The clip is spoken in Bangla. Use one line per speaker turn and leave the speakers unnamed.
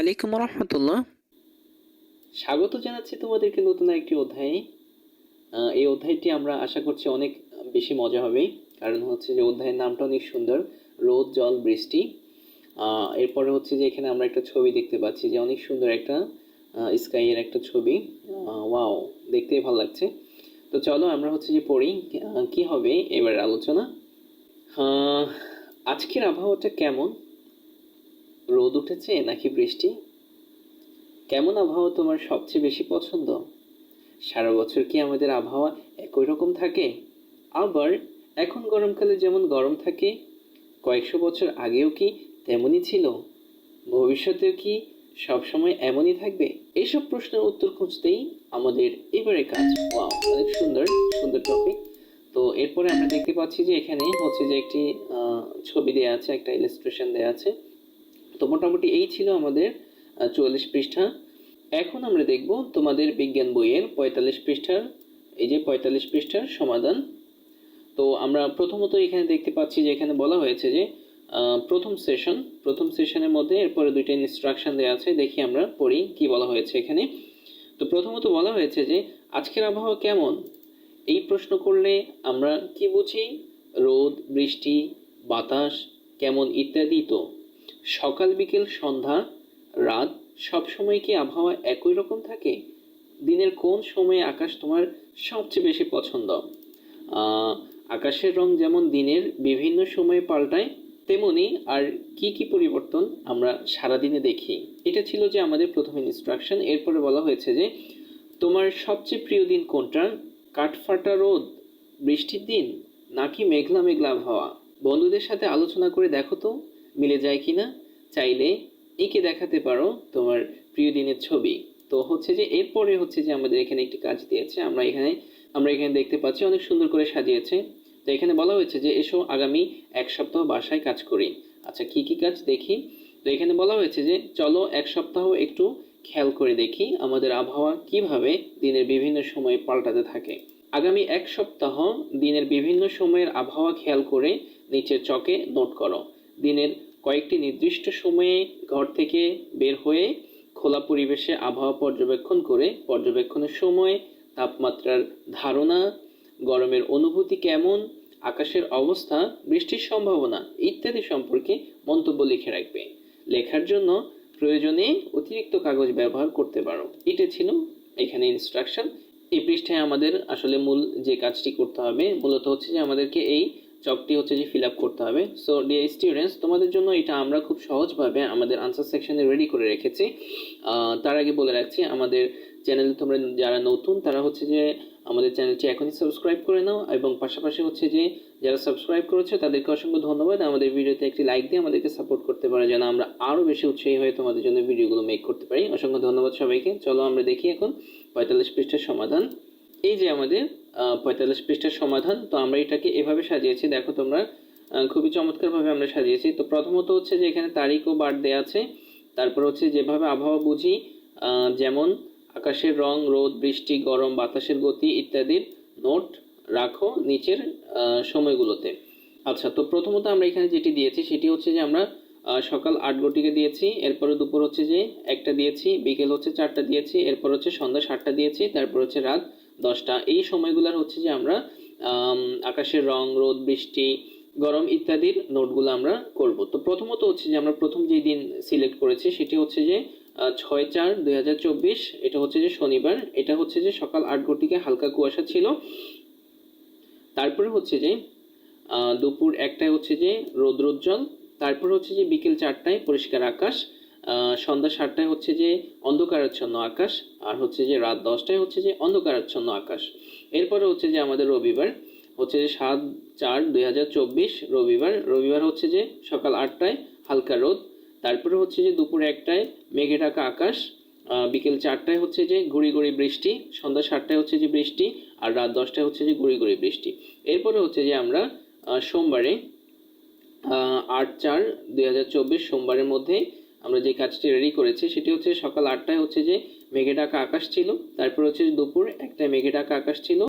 আলাইকুম রহমতুল্লাহ।
স্বাগত জানাচ্ছি তোমাদেরকে নতুন একটি অধ্যায়ে। এই অধ্যায়টি আমরা আশা করছি অনেক বেশি মজা হবে। কারণ হচ্ছে যে অধ্যায়ের নামটা অনেক সুন্দর, রোদ, জল, বৃষ্টি। এরপরে হচ্ছে যে এখানে আমরা একটা ছবি দেখতে পাচ্ছি যে অনেক সুন্দর একটা স্কাইয়ের একটা ছবি। ওয়াও দেখতে ভালো লাগছে। তো চলো আমরা হচ্ছে যে পড়ি কি হবে এবার আলোচনা। আজকের আবহাওয়াটা কেমন? রোদ উঠেছে নাকি বৃষ্টি? কেমন আবহাওয়া তোমার সবচেয়ে বেশি পছন্দ? সারা বছর কি আমাদের আবহাওয়া একই রকম থাকে? আবার, এখন গরমকালে যেমন গরম থাকে, কয়েকশো বছর আগেও কি তেমনই ছিল? ভবিষ্যতেও কি সবসময় এমনই থাকবে? এইসব প্রশ্নের উত্তর খুঁজতেই আমাদের এবারে কাজ। অনেক সুন্দর সুন্দর টপিক তো এরপরে আমরা দেখতে পাচ্ছি যে এখানে হচ্ছে যে একটি ছবি দেওয়া আছে, একটা ইলাস্ট্রেশন দেওয়া আছে। তো মোটামুটি এই ছিল আমাদের চুয়াল্লিশ পৃষ্ঠা। এখন আমরা দেখব তোমাদের বিজ্ঞান বইয়ের পঁয়তাল্লিশ পৃষ্ঠার, এই যে পঁয়তাল্লিশ পৃষ্ঠার সমাধান। তো আমরা প্রথমত এখানে দেখতে পাচ্ছি যে এখানে বলা হয়েছে যে প্রথম সেশন, প্রথম সেশনের মধ্যে এরপরে দুইটা ইনস্ট্রাকশন দেওয়া আছে, দেখি আমরা পড়ি কি বলা হয়েছে এখানে। তো প্রথমত বলা হয়েছে যে, আজকের আবহাওয়া কেমন? এই প্রশ্ন করলে আমরা কি বুঝি? রোদ, বৃষ্টি, বাতাস, কেমন ইত্যাদি তো। সকাল, বিকেল, সন্ধ্যা, রাত সব সময় কি আবহাওয়া একই রকম থাকে? দিনের কোন সময়ে আকাশ তোমার সবচেয়ে বেশি পছন্দ? আকাশের রং যেমন দিনের বিভিন্ন সময়ে পাল্টায়, তেমনি আর কি কি পরিবর্তন আমরা সারাদিনে দেখি? এটা ছিল যে আমাদের প্রথম ইনস্ট্রাকশন এরপরে বলা হয়েছে যে, তোমার সবচেয়ে প্রিয় দিন কোনটা? কাঠফাটা রোদ, বৃষ্টির দিন, নাকি মেঘলা মেঘলা আবহাওয়া? বন্ধুদের সাথে আলোচনা করে দেখো তো। মিলে যায় কিনা, চাইলে এঁকে দেখাতে পারো তোমার প্রিয় দিনের ছবি। তো হচ্ছে যে এরপরে হচ্ছে যে আমাদের এখানে একটি কাজ দিয়েছে, আমরা এখানে আমরা এখানে দেখতে পাচ্ছি অনেক সুন্দর করে সাজিয়েছে। তো এখানে বলা হয়েছে যে এসো আগামী এক সপ্তাহ বাসায় কাজ করি। আচ্ছা কি কি কাজ দেখি? তো এখানে বলা হয়েছে যে চলো এক সপ্তাহ একটু খেয়াল করে দেখি আমাদের আবহাওয়া কীভাবে দিনের বিভিন্ন সময়ে পাল্টাতে থাকে। আগামী এক সপ্তাহ দিনের বিভিন্ন সময়ের আবহাওয়া খেয়াল করে নিচের চকে নোট করো। দিনের কয়েকটি নির্দিষ্ট সময়ে ঘর থেকে বের হয়ে খোলা পরিবেশে আবহাওয়া পর্যবেক্ষণ করে পর্যবেক্ষণের সময় তাপমাত্রার ধারণা, গরমের অনুভূতি কেমন, আকাশের অবস্থা, বৃষ্টির সম্ভাবনা ইত্যাদি সম্পর্কে মন্তব্য লিখে রাখবে। লেখার জন্য প্রয়োজনে অতিরিক্ত কাগজ ব্যবহার করতে পারো। এটা ছিল এখানে ইনস্ট্রাকশন এই পৃষ্ঠায় আমাদের আসলে মূল যে কাজটি করতে হবে, মূলত হচ্ছে যে আমাদেরকে এই চকটি হচ্ছে যে ফিল আপ করতে হবে। সো ডিয়ার স্টুডেন্টস তোমাদের জন্য এটা আমরা খুব সহজভাবে আমাদের আনসার সেকশনে রেডি করে রেখেছি। তার আগে বলে রাখছি, আমাদের চ্যানেলে তোমরা যারা নতুন, তারা হচ্ছে যে আমাদের চ্যানেলটি এখনই সাবস্ক্রাইব করে নাও এবং পাশাপাশি হচ্ছে যে যারা সাবস্ক্রাইব করেছে, তাদেরকে অসংখ্য ধন্যবাদ। আমাদের ভিডিওতে একটি লাইক দিয়ে আমাদেরকে সাপোর্ট করতে পারে, যেন আমরা আরও বেশি উৎসাহী হয়ে তোমাদের জন্য ভিডিওগুলো মেক করতে পারি। অসংখ্য ধন্যবাদ সবাইকে। চলো আমরা দেখি এখন পঁয়তাল্লিশ পৃষ্ঠার সমাধান। এই যে আমাদের পঁয়তাল্লিশ পৃষ্ঠার সমাধান। তো আমরা এটাকে এভাবে সাজিয়েছি। দেখো তোমরা খুবই চমৎকারভাবে আমরা সাজিয়েছি। তো প্রথমত হচ্ছে যে এখানে তারিখ ও বার দেওয়া আছে। তারপর হচ্ছে যেভাবে আবহাওয়া বুঝি যেমন আকাশের রং, রোদ, বৃষ্টি, গরম, বাতাসের গতি ইত্যাদির নোট রাখো নিচের সময়গুলোতে। আচ্ছা তো প্রথমত আমরা এখানে যেটি দিয়েছি সেটি হচ্ছে যে আমরা সকাল আট ঘটিকে দিয়েছি। এরপরে দুপুর হচ্ছে যে একটা দিয়েছি, বিকেল হচ্ছে চারটা দিয়েছি, এরপর হচ্ছে সন্ধ্যা সাতটা দিয়েছি, তারপর হচ্ছে রাত দশটা। এই সময়গুলোর হচ্ছে যে আমরা আকাশের রং, রোদ, বৃষ্টি, গরম ইত্যাদির নোটগুলো আমরা করব। তো প্রথমত হচ্ছে যে আমরা প্রথম যে দিন সিলেক্ট করেছি সেটি হচ্ছে যে ছয় চার দুই এটা হচ্ছে যে শনিবার, এটা হচ্ছে যে সকাল আট ঘটিকে হালকা কুয়াশা ছিল। তারপরে হচ্ছে যে দুপুর একটায় হচ্ছে যে রৌদ্রোজ্জ্বল, তারপর হচ্ছে যে বিকেল চারটায় পরিষ্কার আকাশ সন্ধ্যা সাতটায় হচ্ছে যে অন্ধকারাচ্ছন্ন আকাশ আর হচ্ছে যে রাত দশটায় হচ্ছে যে অন্ধকারাচ্ছন্ন আকাশ এরপরে হচ্ছে যে আমাদের রবিবার হচ্ছে যে সাত চার দুই হাজার চব্বিশ রবিবার রবিবার হচ্ছে যে সকাল আটটায় হালকা রোদ তারপরে হচ্ছে যে দুপুর একটায় মেঘে ঢাকা আকাশ বিকেল চারটায় হচ্ছে যে গুড়ি গুড়ি বৃষ্টি সন্ধ্যা সাতটায় হচ্ছে যে বৃষ্টি আর রাত দশটায় হচ্ছে যে গুড়ি গুড়ি বৃষ্টি এরপরে হচ্ছে যে আমরা সোমবারে আট চার দুই সোমবারের মধ্যে আমরা যে কাজটি রেডি করেছি, সেটি হচ্ছে সকাল আটটায় হচ্ছে যে মেঘে ঢাকা আকাশ ছিল, তারপর হচ্ছে দুপুর একটায় মেঘে ঢাকা আকাশ ছিল।